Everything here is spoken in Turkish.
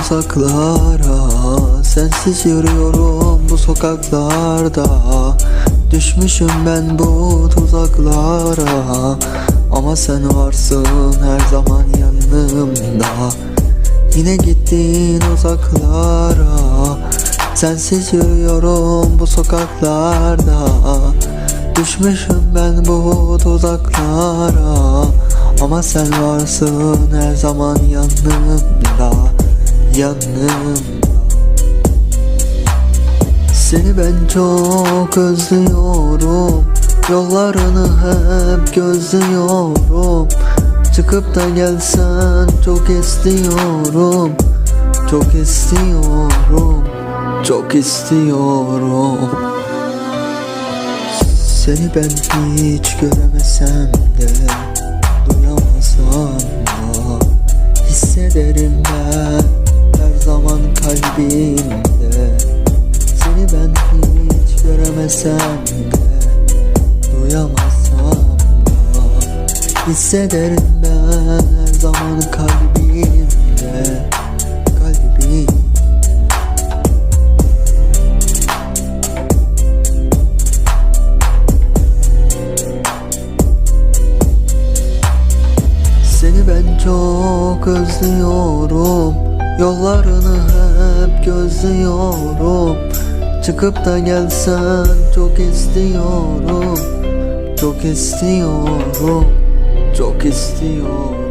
uzaklara Sensiz yürüyorum bu sokaklarda. Düşmüşüm ben bu tuzaklara Ama sen varsın her zaman yanımda. Yine gittin uzaklara Sensiz yürüyorum bu sokaklarda. Düşmüşüm ben bu tuzaklara Ama sen varsın her zaman yanımda Yanımda Seni ben çok özlüyorum. Yollarını hep gözlüyorum. Çıkıp da gelsen çok istiyorum. Çok istiyorum Çok istiyorum. Seni ben hiç göremesem de kalbimde Seni ben hiç göremesem de Duyamasam da Hissederim ben her zaman kalbimde Kalbim. Seni ben çok özlüyorum Yollarını hep gözlüyorum Çıkıp da gelsen çok istiyorum. Çok istiyorum. Çok istiyorum